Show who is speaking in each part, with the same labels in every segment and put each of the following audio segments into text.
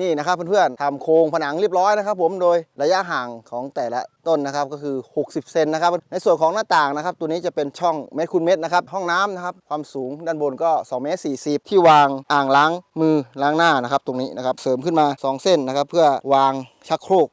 Speaker 1: นี่นะครับเพื่อนๆทำโครงผนังเรียบร้อยนะครับ ผมโดยระยะห่างของแต่ละต้นนะครับก็คือ 60 เซนนะครับในส่วนของหน้าต่างนะครับ ตัวนี้จะเป็นช่องเมตรคูณเมตรนะครับห้องน้ำนะครับความสูงด้านบนก็2เมตร40 ที่วางอ่างล้างมือล้างหน้านะครับ ตรงนี้นะครับเสริมขึ้นมา 2 เส้นนะครับ เพื่อวางชักโครก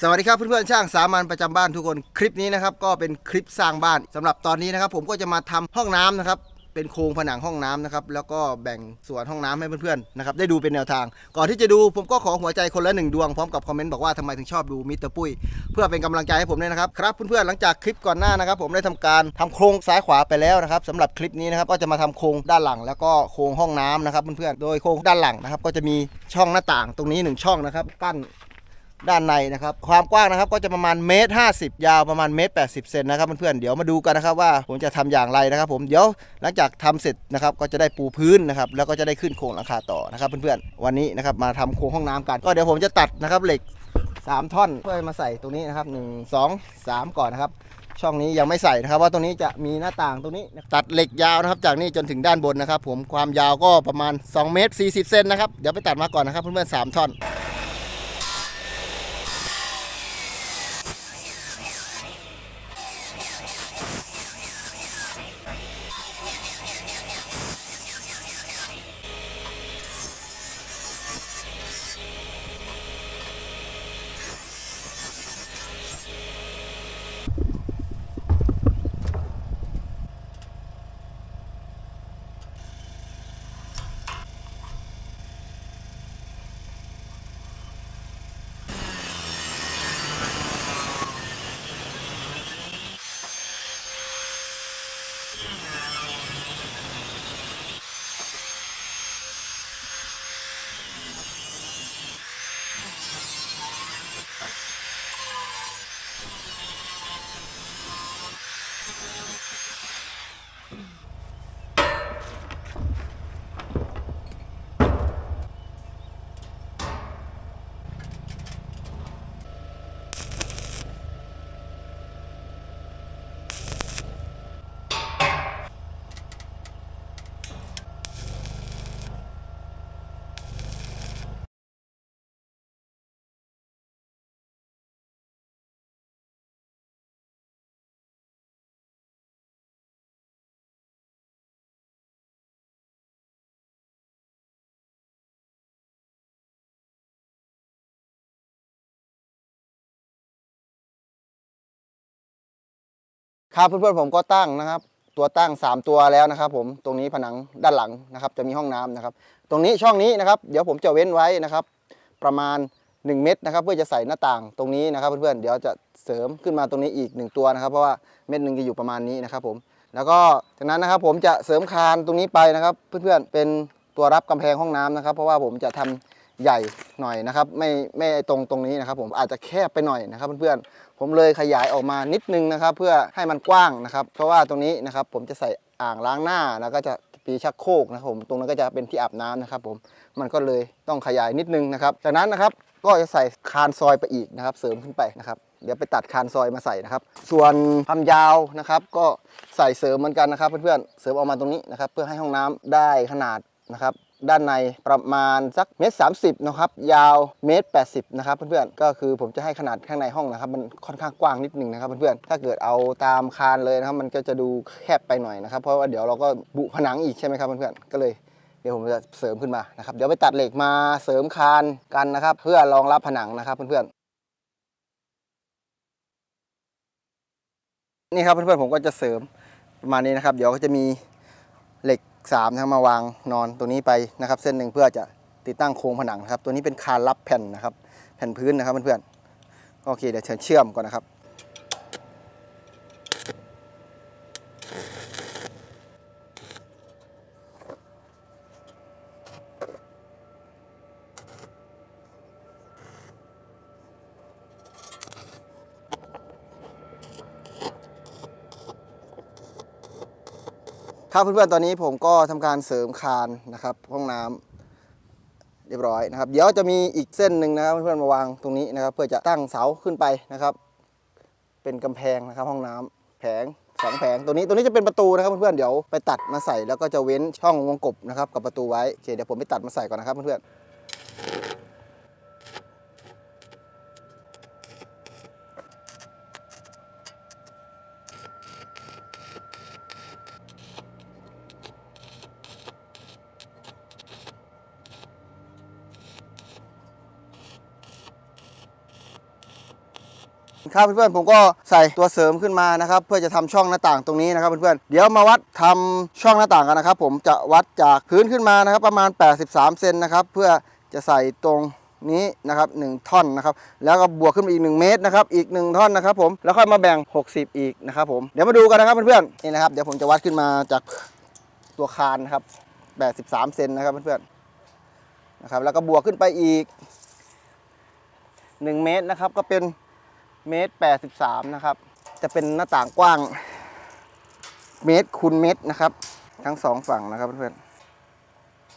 Speaker 1: สวัสดีครับเพื่อนๆช่างสามัญประจำบ้านทุกคนคลิปนี้นะครับก็เป็นคลิปสร้างบ้านสำหรับตอนนี้นะครับ ผมก็จะมาทำห้องน้ำนะครับ เป็นโครงผนังห้องน้ำนะครับ แล้วก็แบ่งส่วนห้องน้ำให้เพื่อนๆนะครับได้ดูเป็นแนวทาง ก่อนที่จะดูผมก็ขอหัวใจคนละหนึ่งดวงพร้อมกับคอมเมนต์บอกว่าทำไมถึงชอบดูมิสเตอร์ปุ้ยเพื่อเป็นกำลังใจให้ผมด้วยนะครับครับเพื่อนๆหลังจากคลิปก่อนหน้านะครับ ผมได้ทำการทำโครงซ้ายขวาไปแล้วนะครับสำหรับคลิปนี้นะครับก็จะมาทำโครงด้านหลัง แล้วก็โครงห้องน้ำนะครับเพื่อนๆโดยโครงด้านหลังนะครับก็จะมีช่องหน้าต่างตรงนี้หนึ่งช่องนะครับกั้น ด้านในนะครับ ความกว้างนะครับก็จะประมาณเมตรห้ยาวประมาณเมตรแปเซนนะครับเพื่อนๆเดี๋ยวมาดูกันนะครับว่าผมจะทำอย่างไรนะครับ ผมเดี๋ยวหลังจากทำเสร็จนะครับก็จะได้ปูพื้นนะครับแล้วก็จะได้ขึ้นโครงหลังคาต่อนะครับเพื่อนๆวันนี้นะครับมาทำโครงห้องน้ำกัน ก็เดี๋ยวผมจะตัดนะครับเหล็ก 3 ท่อนเพื่อมาใส่ตรงนี้นะครับ 1 2 3 ก่อนนะครับ ช่องนี้ยังไม่ใส่นะครับว่าตรงนี้จะมีหน้าต่างตรงนี้ ตัดเหล็กยาวนะครับ จากนี่จนถึงด้านบนนะครับ ผมความยาวก็ประมาณ2เมตร40เซนนะครับเดี๋ยวไปตัดมาก่อนนะครับเพื่อนๆสามท่อน Yeah. ครับเพื่อนๆผมก็ตั้งนะครับ ตัวตั้ง 3 ตัวแล้วนะครับ ผมตรงนี้ผนังด้านหลังนะครับ จะมีห้องน้ำนะครับ ตรงนี้ช่องนี้นะครับ เดี๋ยวผมจะเว้นไว้นะครับ ประมาณ 1 เม็ดนะครับ เพื่อจะใส่หน้าต่างตรงนี้นะครับ เพื่อนๆเดี๋ยวจะเสริมขึ้นมาตรงนี้อีก 1 ตัวนะครับ เพราะว่าเม็ดหนึ่งจะอยู่ประมาณนี้นะครับ ผม แล้วก็จากนั้นนะครับผมจะเสริมคานตรงนี้ไปนะครับ เพื่อนๆเป็นตัวรับกำแพงห้องน้ำนะครับ เพราะว่าผมจะทำ ใหญ่หน่อยนะครับ ไม่ไม่ตรงตรงนี้นะครับ ผมอาจจะแคบไปหน่อยนะครับเพื่อนๆผมเลยขยายออกมานิดนึงนะครับ เพื่อให้มันกว้างนะครับ เพราะว่าตรงนี้นะครับผมจะใส่อ่างล้างหน้าแล้วก็จะปีชักโคกนะครับผมตรงนั้นก็จะเป็นที่อาบน้ำนะครับ ผมมันก็เลยต้องขยายนิดนึงนะครับ จากนั้นนะครับก็จะใส่คานซอยไปอีกนะครับ เสริมขึ้นไปนะครับเดี๋ยวไปตัดคานซอยมาใส่นะครับ ส่วนความยาวนะครับ ก็ใส่เสริมเหมือนกันนะครับ เพื่อนๆเสริมออกมาตรงนี้นะครับ เพื่อให้ห้องน้ำได้ขนาดนะครับด้านในประมาณสักเมตรสานะครับยาวเมตรแปนะครับเพื่อนๆก็คือผมจะให้ขนาดข้างในห้องนะครับมันค่อนข้างกว้างนิดหนึ่งนะครับเพื่อนๆถ้าเกิดเอาตามคานเลยนะครับมันก็จะดูแคบไปหน่อยนะครับเพราะว่าเดี๋ยวเราก็บุผนังอีกใช่ไหมครับเพื่อนๆก็เลยเดี๋ยวผมจะเสริมขึ้นมานะครับเดี๋ยวไปตัดเหล็กมาเสริมคานกันนะครับ เพื่อรองรับผนังนะครับเพื่อนๆนี่ครับเพื่อนๆผมก็จะเสริมประมาณนี้นะครับ เดี๋ยวก็จะมีเหล็ก สามนะครับมาวางนอนตัวนี้ไปนะครับ เส้นหนึ่งเพื่อจะติดตั้งโครงผนังนะครับ ตัวนี้เป็นคานรับแผ่นนะครับ แผ่นพื้นนะครับเพื่อนๆโอเคเดี๋ยวเชิญเชื่อมก่อนนะครับ ครับเพื่อนๆตอนนี้ผมก็ทำการเสริมคานนะครับห้องน้ำเรียบร้อยนะครับ เดี๋ยวจะมีอีกเส้นหนึ่งนะครับเพื่อนๆมาวางตรงนี้นะครับ เพื่อจะตั้งเสาขึ้นไปนะครับ เป็นกำแพงนะครับห้องน้ำแผงสองแผงตัวนี้ตัวนี้จะเป็นประตูนะครับเพื่อนๆเดี๋ยวไปตัดมาใส่แล้วก็จะเว้นช่องวงกบนะครับกับประตูไว้โอเคเดี๋ยวผมไปตัดมาใส่ก่อนนะครับเพื่อนๆ ครับเพื่อนๆผมก็ใส่ตัวเสริมขึ้นมานะครับ เพื่อจะทำช่องหน้าต่างตรงนี้นะครับเพื่อนๆเดี๋ยวมาวัดทำช่องหน้าต่างกันนะครับ ผมจะวัดจากพื้นขึ้นมานะครับ ประมาณ 83 เซนนะครับเพื่อจะใส่ตรงนี้นะครับ1ท่อนนะครับแล้วก็บวกขึ้นมาอีก 1 เมตรนะครับอีก 1 ท่อนนะครับผมแล้วค่อยมาแบ่ง 60 อีกนะครับผมเดี๋ยวมาดูกันนะครับเพื่อนๆนี่นะครับเดี๋ยวผมจะวัดขึ้นมาจากตัวคานนะครับ83 เซนนะครับเพื่อนๆนะครับแล้วก็บวกขึ้นไปอีก 1 เมตรนะครับก็เป็น เมตร83นะครับ จะเป็นหน้าต่างกว้าง เมตรคูณเมตรนะครับ ทั้งสองฝั่งนะครับเพื่อน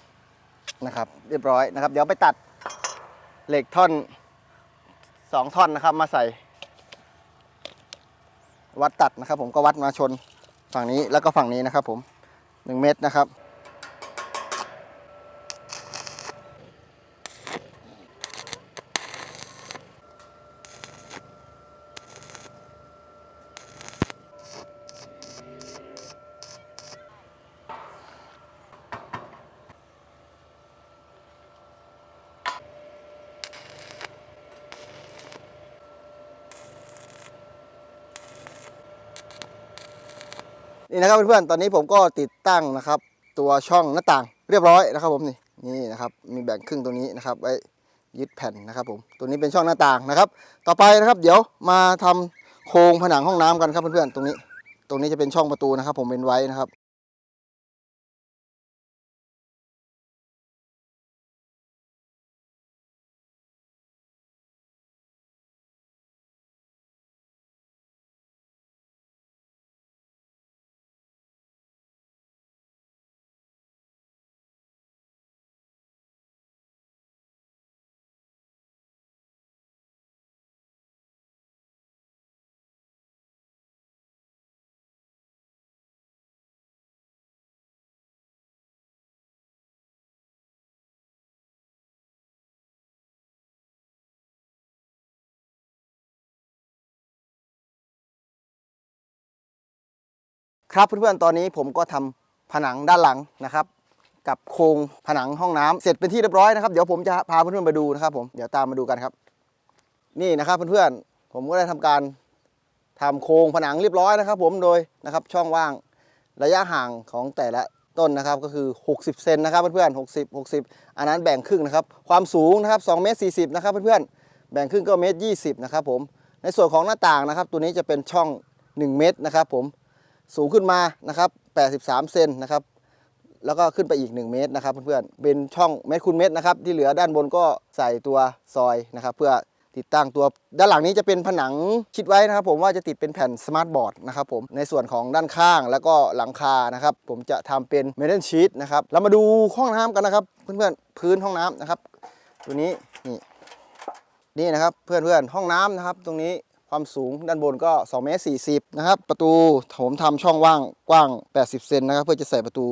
Speaker 1: ๆนะครับ เรียบร้อยนะครับ เดี๋ยวไปตัดเหล็กท่อนสองท่อนนะครับ มาใส่ วัดตัดนะครับ ผมก็วัดมาชนฝั่งนี้แล้วก็ฝั่งนี้นะครับ ผม1เมตรนะครับ นี่นะครับเพื่อนๆตอนนี้ผมก็ติดตั้งนะครับ ตัวช่องหน้าต่างเรียบร้อยนะครับ ผมนี่นี่นะครับมีแบ่งครึ่งตรงนี้นะครับไว้ยึดแผ่นนะครับ ผมตัวนี้เป็นช่องหน้าต่างนะครับ ต่อไปนะครับเดี๋ยวมาทำโครงผนังห้องน้ำกันครับเพื่อนๆตรงนี้ ตรงนี้จะเป็นช่องประตูนะครับ ผมเป็นไว้นะครับ ครับเพื่อนๆตอนนี้ผมก็ทำผนังด้านหลังนะครับ กับโครงผนังห้องน้ำเสร็จเป็นที่เรียบร้อยนะครับเดี๋ยวผมจะพาเพื่อนๆไปดูนะครับ ผมเดี๋ยวตามมาดูกันครับ นี่นะครับเพื่อนๆผมก็ได้ทำการทำโครงผนังเรียบร้อยนะครับ ผมโดยนะครับช่องว่างระยะห่างของแต่ละต้นนะครับก็คือ 60 เซนนะครับเพื่อนๆ60 60 อันนั้นแบ่งครึ่งนะครับ ความสูงนะครับ2เมตร40นะครับเพื่อนๆแบ่งครึ่งก็เมตร20นะครับผมในส่วนของหน้าต่างนะครับ ตัวนี้จะเป็นช่อง 1 เมตรนะครับผม สูงขึ้นมานะครับ83เซนนะครับแล้วก็ขึ้นไปอีก 1 เมตรนะครับเพื่อนๆเป็นช่องเมตรคูณเมตรนะครับที่เหลือด้านบนก็ใส่ตัวซอยนะครับ เพื่อติดตั้งตัวด้านหลังนี้จะเป็นผนังชิดไว้นะครับ ผมว่าจะติดเป็นแผ่นสมาร์ทบอร์ดนะครับผมในส่วนของด้านข้างแล้วก็หลังคานะครับ ผมจะทำเป็นเมทัลชีตนะครับเรามาดูห้องน้ำกันนะครับ เพื่อนๆพื้นห้องน้ำนะครับ ตัวนี้นี่นี่นะครับเพื่อนๆห้องน้ำนะครับ ตรงนี้ ความสูงด้านบนก็2เมตร40นะครับประตูผมทำช่องว่างกว้าง 80 เซนนะครับเพื่อจะใส่ประตู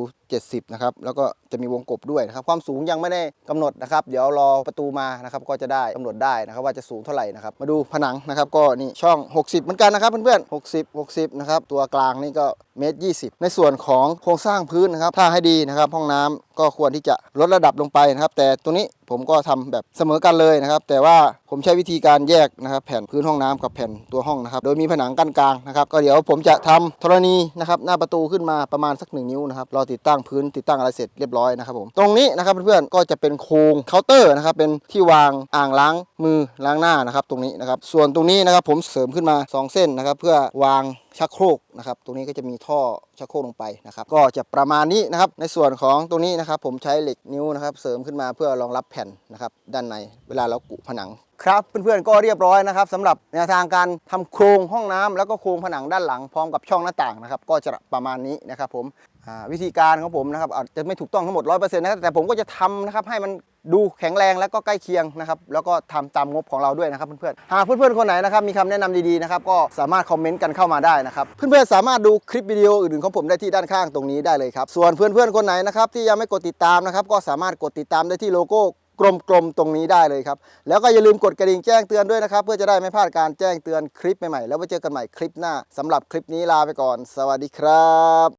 Speaker 1: 70นะครับแล้วก็จะมีวงกบด้วยนะครับความสูงยังไม่ได้กำหนดนะครับเดี๋ยวรอประตูมานะครับก็จะได้กำหนดได้นะครับว่าจะสูงเท่าไหร่นะครับมาดูผนังนะครับก็นี่ช่อง 60 เหมือนกันนะครับเพื่อนๆ60 60นะครับตัวกลางนี่ก็เมตร20ในส่วนของโครงสร้างพื้นนะครับถ้าให้ดีนะครับห้องน้ำก็ควรที่จะลดระดับลงไปนะครับ แต่ตรงนี้ผมก็ทำแบบเสมอกันเลยนะครับ แต่ว่าผมใช้วิธีการแยกนะครับ แผ่นพื้นห้องน้ำกับแผ่นตัวห้องนะครับ โดยมีผนังกั้นกลางนะครับ ก็เดี๋ยวผมจะทำธรณีนะครับหน้าประตูขึ้นมาประมาณสักหนึ่งนิ้วนะครับรอติดตั้งพื้นติดตั้งอะไรเสร็จเรียบร้อยนะครับผมตรงนี้นะครับเพื่อนๆก็จะเป็นโครงเคาน์เตอร์นะครับเป็นที่วางอ่างล้างมือล้างหน้านะครับตรงนี้นะครับส่วนตรงนี้นะครับผมเสริมขึ้นมา 2 เส้นนะครับเพื่อวางชักโครกนะครับตรงนี้ก็จะมีท่อชักโครกลงไปนะครับก็จะประมาณนี้นะครับในส่วนของตรงนี้นะครับผมใช้เหล็กนิ้วนะครับเสริมขึ้นมาเพื่อรองรับแผ่นนะครับด้านในเวลาเรากุผนังครับเพื่อนๆก็เรียบร้อยนะครับสำหรับแนวทางการทำโครงห้องน้ำแล้วก็โครงผนังด้านหลังพร้อมกับช่องหน้าต่างนะครับก็จะประมาณนี้นะครับผม วิธีการของผมนะครับอาจจะไม่ถูกต้องทั้งหมด100%นะครับแต่ผมก็จะทำนะครับให้มันดูแข็งแรงแล้วก็ใกล้เคียงนะครับแล้วก็ทำตามงบของเราด้วยนะครับเพื่อนๆหากเพื่อนๆคนไหนนะครับมีคำแนะนำดีๆนะครับก็สามารถคอมเมนต์กันเข้ามาได้นะครับเพื่อนๆสามารถดูคลิปวิดีโออื่นๆของผมได้ที่ด้านข้างตรงนี้ได้เลยครับส่วนเพื่อนๆคนไหนนะครับที่ยังไม่กดติดตามนะครับก็สามารถกดติดตามได้ที่โลโก้กลมๆตรงนี้ได้เลยครับแล้วก็อย่าลืมกดกระดิ่งแจ้งเตือนด้วยนะครับเพื่อจะได้ไม่พลาดการแจ้งเตือนคลิปใหม่ๆแล้วไว้เจอกันใหม่คลิปหน้าสำหรับคลิปนี้ลาไปก่อน สวัสดีครับ